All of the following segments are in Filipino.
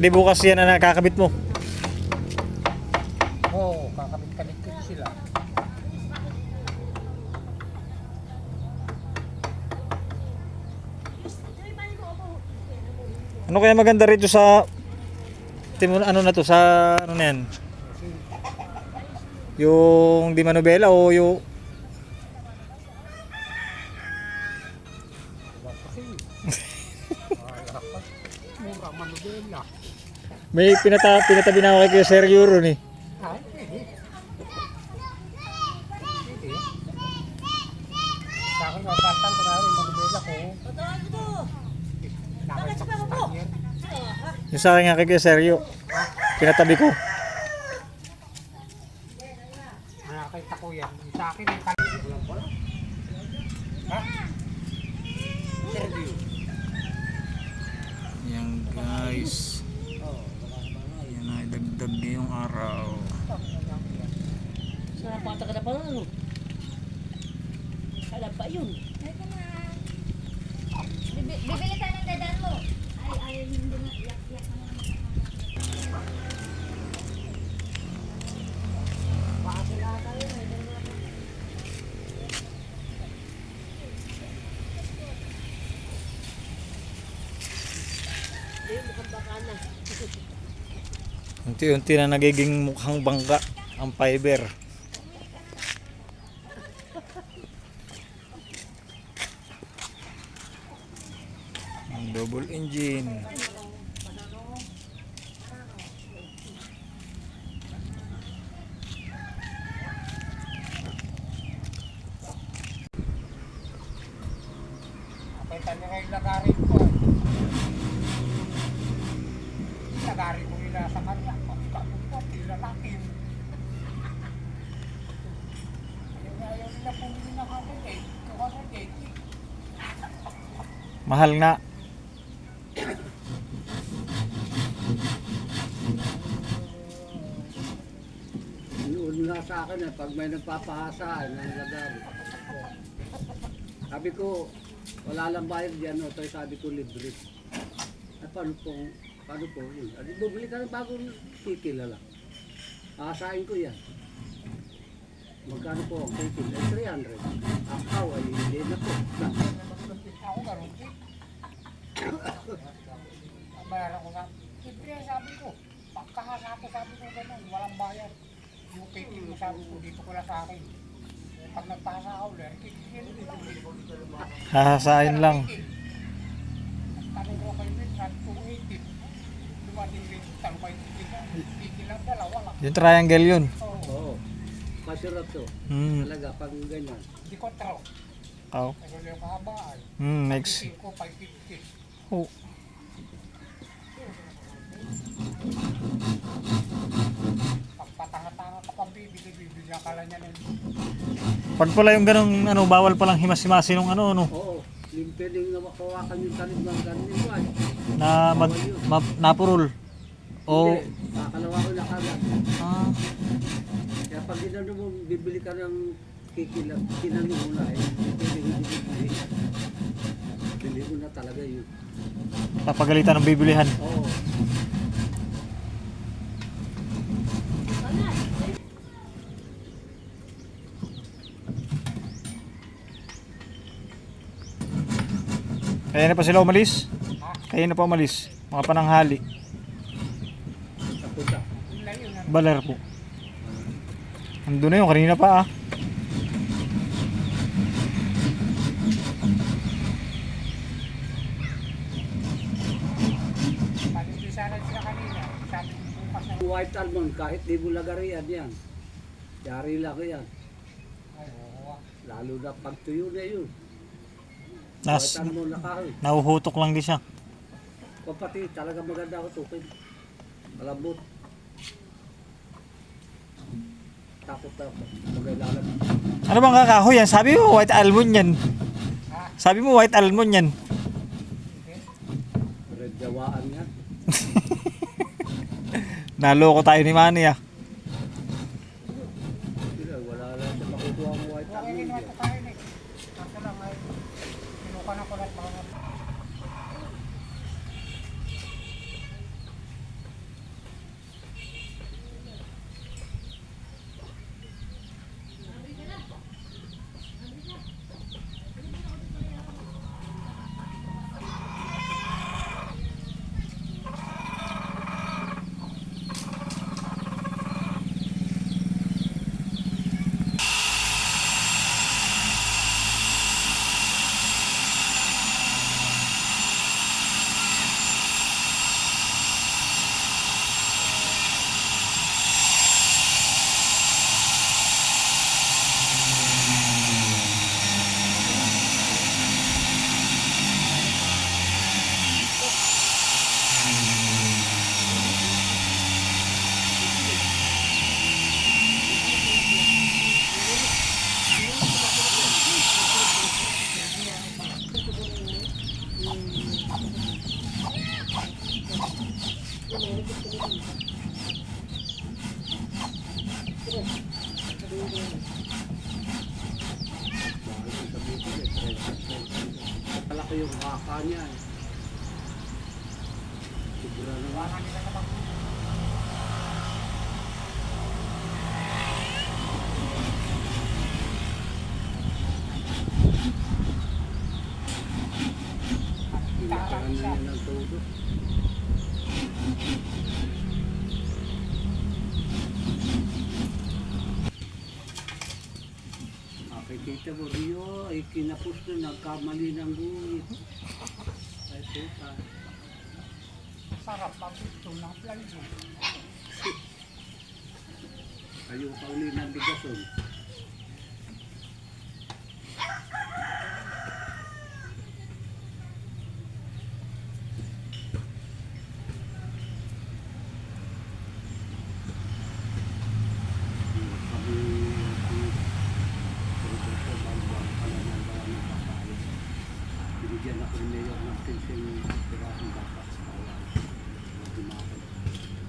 Eh di bukas yan na nakakabit mo. Oo, kakabit-kabit ko sila. Ano kaya maganda rito sa Timon ano na to sa ano na yan? Yung di manobela o yung Diba kasi? Wala pa. Mura manubela. may pinata pinatabi na ako kay Kuya Sergio ron eh. Hindi. Hindi. Sa akin, kapatan ko na rin manubela ko. Patawa ko to. Ko sa kanya. Yung sa akin nga kay Kuya Sergio. Pinatabi ko. Nakita ko yan. Yung Sa akin, yung kanina. Ha? Interview. Yan guys. Oo. Yan ay dagdag ngayong araw. Sarap pata ka na pa ano? Alam pa yun. Na. Bibi- Bibili ka ng dadan mo. Ay, ay, hindi na. Yak, yak na naman. Hindi, mukhang baka na. Unti-unti na nagiging mukhang bangka ang fiber. Ang double engine. Nakita niya ngayon lagarin ko. Lagarin ko nila sa kanya. Pagkakot ko, tilalakin. Ayaw na pumili ng sa date. Mahal nga. Noon nga sa akin eh, pag may nagpapahasa ng lagar. Sabi ko, wala lang bayad yan, no? Toy, sabi ko libre. Ay, paano po, paano po yun? Adi, bumili ka ng bagong titil lang. Asahin ko yan. Magkano po ang titil? Ay, 300. Ang kaw ay hindi na po. Ako ganun din. Bayaran ko na. Siyempre, sabi ko, pagkahasa ko sabi ko ganun, walang bayad. Yung titil mo sabi ko, dito ko na sa akin. Pag nagpasa ako, dito. Hahasain lang. Tanong ko kayo din, sabi ko 80. Dumating din, tanong kayo titil na. Titil lang dalawa lang. Yung triangle yun. Oo. Masarap to. Hmm. Talaga, pag ganyan. di ko taro. Oh. Pero yung kahabaan, Hmm, next. titil ko 550. Oh. Pag pala yung ganong ano, bawal palang himas-himasi nung ano, ano, Oo. Yung pwedeng na makawakan yung talim ng ganyan mo ay. na mad, ma, napurol. O, Hindi, kakalawa ko na kagad. ah, pag ginano mo, bibili ka ng kikilang, na eh. Hindi mo na talaga yun. papagalitan ng bibilihan. Oo. Kaya na pa sila umalis? Kaya na pa umalis. Mga pananghali. Baler po. Andun na yun, kanina pa ah. White almond, kahit di mo lagarian yan. Yari lang yan. Lalo na pag tuyo na yun. Nas, White almond na kahoy. nahuhutok lang din siya. Kapatid, talaga maganda ako tukin. Malambot. Takot na ako. Magailalag. Ano bang kakahoy yan? Sabi mo white almond yan. Sabi mo white almond yan. Hawaan yan. Naloko tayo ni Manny ah. Wala lang siya makukuha ang white ko kain eh. Kaso lang ay, kinuha na ko mga Malaki yung haka niya. eh. Sigura naman. Pinakaran na yan ng todo. Makikita mo Rio, ay kinapos na nagkamali ng guhit. Ay puta. sarap mabito ng planjo. Kayo kauli ng bigason. Binigyan ako ni Mayor ng pensyon pirasong dapat sa kawal. Dumakan.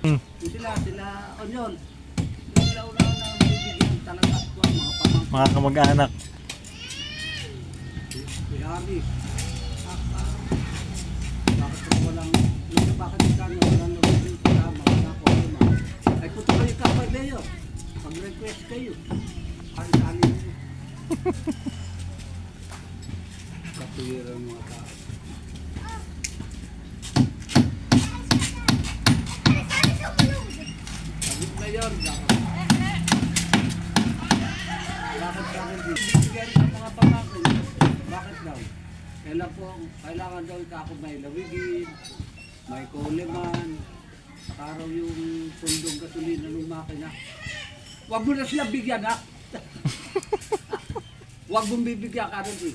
Hmm. Sila, sila, Onyon. Sila una na bibigyan talaga ako ang mga pamangkin. Mga kamag-anak. Si Harry. Ah, ah. Bakit ko walang, Luka, bakit ka nga walang nabibig ka, mga ako, mga. Ay, punta kayo kapag Mayor. Pag-request kayo. Kali-kali nyo. Katuwiran mga tao. Sabi ko Mayor, bakit bakit di? Bigyan ng mga pamangkin. Bakit daw? Kailan po, kailangan daw ka ako may lawigin, may coleman, saka raw yung pundong gasolina ng makina. Huwag mo na sila bigyan ha. Huwag mong bibigyan ka rin eh.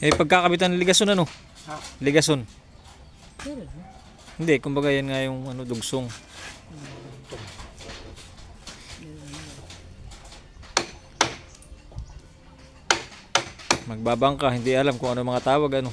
Eh, pagkakabitan ng ligason ano? Ha? Ligason. Meron. Hindi, kumbaga yan nga yung ano, dugsong. Magbabang ka, hindi alam kung ano mga tawag ano.